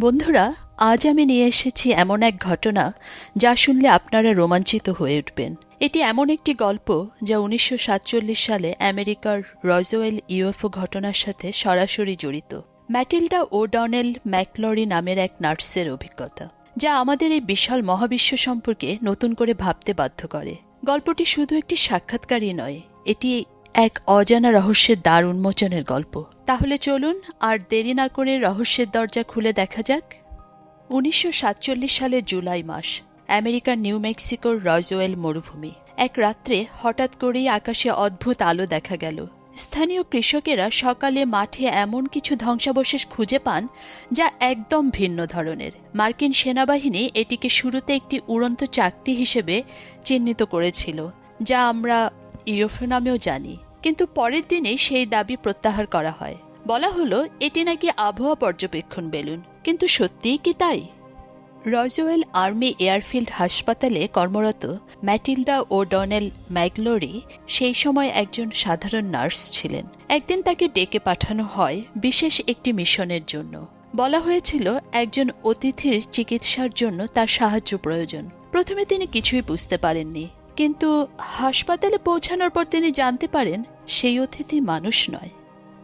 বন্ধুরা, আজ আমি নিয়ে এসেছি এমন এক ঘটনা যা শুনলে আপনারা রোমাঞ্চিত হয়ে উঠবেন। এটি এমন একটি গল্প যা উনিশশো সাতচল্লিশ সালে আমেরিকার রজওয়েল ইউএফও ঘটনার সাথে সরাসরি জড়িত। ম্যাটিল্ডা ও ডনেল ম্যাকলরি নামের এক নার্সের অভিজ্ঞতা, যা আমাদের এই বিশাল মহাবিশ্ব সম্পর্কে নতুন করে ভাবতে বাধ্য করে। গল্পটি শুধু একটি সাক্ষাৎকারই নয়, এটি এক অজানা রহস্যের দ্বার উন্মোচনের গল্প। তাহলে চলুন আর দেরি না করে রহস্যের দরজা খুলে দেখা যাক। উনিশশো সাতচল্লিশ সালের জুলাই মাস, আমেরিকার নিউ মেক্সিকোর রজওয়েল মরুভূমি। এক রাত্রে হঠাৎ করেই আকাশে অদ্ভুত আলো দেখা গেল। স্থানীয় কৃষকেরা সকালে মাঠে এমন কিছু ধ্বংসাবশেষ খুঁজে পান যা একদম ভিন্ন ধরনের। মার্কিন সেনাবাহিনী এটিকে শুরুতে একটি উড়ন্ত চাকতি হিসেবে চিহ্নিত করেছিল, যা আমরা ইউএফও নামেও জানি। কিন্তু পরের দিনে সেই দাবি প্রত্যাহার করা হয়। বলা হলো, এটি নাকি আবহাওয়া পর্যবেক্ষণ বেলুন। কিন্তু সত্যিই কি তাই? রজওয়েল আর্মি এয়ারফিল্ড হাসপাতালে কর্মরত ম্যাটিল্ডা ও ডনেল ম্যাগলোরি সেই সময় একজন সাধারণ নার্স ছিলেন। একদিন তাকে ডেকে পাঠানো হয় বিশেষ একটি মিশনের জন্য। বলা হয়েছিল, একজন অতিথির চিকিৎসার জন্য তার সাহায্য প্রয়োজন। প্রথমে তিনি কিছুই বুঝতে পারেননি। কিন্তু হাসপাতালে পৌঁছানোর পর তিনি জানতে পারেন, সেই অতিথি মানুষ নয়।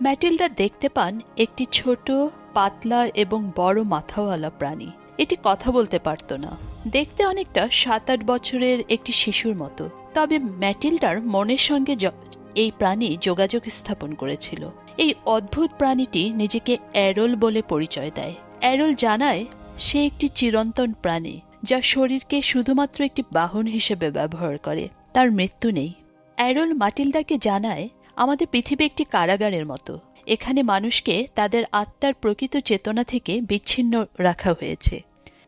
ম্যাটিল্ডা দেখতে পান একটি ছোট, পাতলা এবং বড় মাথাওয়ালা প্রাণী। এটি কথা বলতে পারত না। দেখতে অনেকটা সাত আট বছরের একটি শিশুর মতো। তবে ম্যাটিল্ডার মনের সঙ্গে এই প্রাণী যোগাযোগ স্থাপন করেছিল। এই অদ্ভুত প্রাণীটি নিজেকে অ্যারোল বলে পরিচয় দেয়। অ্যারোল জানায়, সে একটি চিরন্তন প্রাণী, যা শরীরকে শুধুমাত্র একটি বাহন হিসেবে ব্যবহার করে। তার মৃত্যু নেই। অ্যারোল মাটিল্ডাকে জানায় আমাদের পৃথিবী একটি কারাগারের মতো। এখানে মানুষকে তাদের আত্মার প্রকৃত চেতনা থেকে বিচ্ছিন্ন রাখা হয়েছে।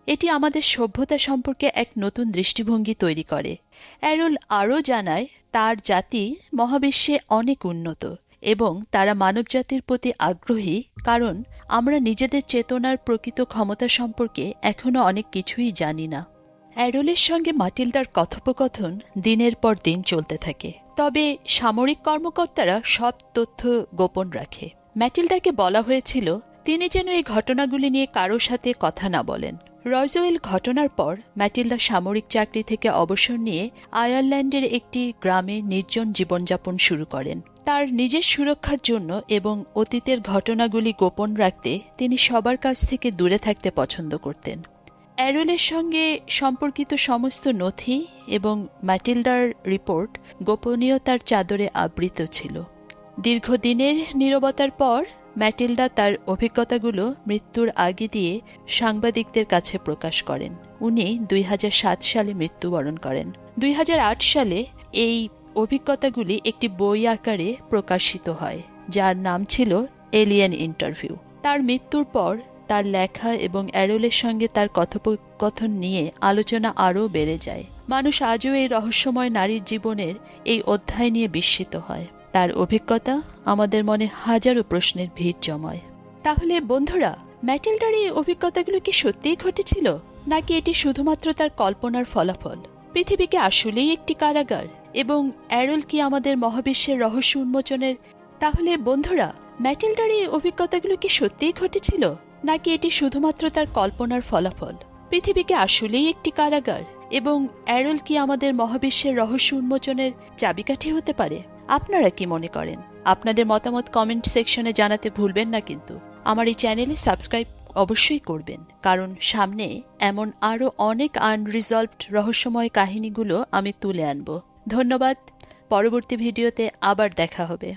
এটি আমাদের সভ্যতা সম্পর্কে এক নতুন দৃষ্টিভঙ্গি তৈরি করে। অ্যারোল আরও জানায়, তার জাতি মহাবিশ্বে অনেক উন্নত এবং তারা মানবজাতির প্রতি আগ্রহী, কারণ আমরা নিজেদের চেতনার প্রকৃত ক্ষমতা সম্পর্কে এখনও অনেক কিছুই জানি না। অ্যারোলের সঙ্গে মাটিল্ডার কথোপকথন দিনের পর দিন চলতে থাকে। তবে সামরিক কর্মকর্তারা সব তথ্য গোপন রাখে। ম্যাটিল্ডাকে বলা হয়েছিল, তিনি যেন এই ঘটনাগুলি নিয়ে কারও সাথে কথা না বলেন। রয়জোয়েল ঘটনার পর ম্যাটিল্ডা সামরিক চাকরি থেকে অবসর নিয়ে আয়ারল্যান্ডের একটি গ্রামে নির্জন জীবনযাপন শুরু করেন। তার নিজের সুরক্ষার জন্য এবং অতীতের ঘটনাগুলি গোপন রাখতে তিনি সবার কাছ থেকে দূরে থাকতে পছন্দ করতেন। অ্যারোলের সঙ্গে সম্পর্কিত সমস্ত নথি এবং ম্যাটিল্ডার রিপোর্ট গোপনীয়তার চাদরে আবৃত ছিল। দীর্ঘদিনের নীরবতার পর ম্যাটিল্ডা তার অভিজ্ঞতাগুলো মৃত্যুর আগে দিয়ে সাংবাদিকদের কাছে প্রকাশ করেন। উনি দুই হাজার সাত সালে মৃত্যুবরণ করেন। দুই হাজার আট সালে এই অভিজ্ঞতাগুলি একটি বই আকারে প্রকাশিত হয়, যার নাম ছিল এলিয়েন ইন্টারভিউ। তার মৃত্যুর পর তার লেখা এবং অ্যারোলের সঙ্গে তার কথোপকথন নিয়ে আলোচনা আরও বেড়ে যায়। মানুষ আজও এই রহস্যময় নারীর জীবনের এই অধ্যায় নিয়ে বিস্মিত হয়। তার অভিজ্ঞতা আমাদের মনে হাজারো প্রশ্নের ভিড় জমায়। তাহলে বন্ধুরা, ম্যাটেলডার এই অভিজ্ঞতাগুলো কি সত্যিই ঘটেছিল? নাকি এটি শুধুমাত্র তার কল্পনার ফলাফল? পৃথিবীকে আসলেই একটি কারাগার এবং অ্যারোল কি আমাদের মহাবিশ্বের রহস্য উন্মোচনের? তাহলে বন্ধুরা, ম্যাটেলডার এই অভিজ্ঞতাগুলো কি সত্যিই ঘটেছিল? নাকি এটি শুধুমাত্র তার কল্পনার ফলাফল? পৃথিবীকে আসলেই একটি কারাগার এবং অ্যারোল কি আমাদের মহাবিশ্বের রহস্য উন্মোচনের চাবিকাঠি হতে পারে? আপনারা কি মনে করেন? আপনাদের মতামত কমেন্ট সেকশনে জানাতে ভুলবেন না কিন্তু। আমার এই চ্যানেলে সাবস্ক্রাইব অবশ্যই করবেন, কারণ সামনে এমন আরও অনেক আনরিজলভড রহস্যময় কাহিনীগুলো আমি তুলে আনব। ধন্যবাদ, পরবর্তী ভিডিওতে আবার দেখা হবে।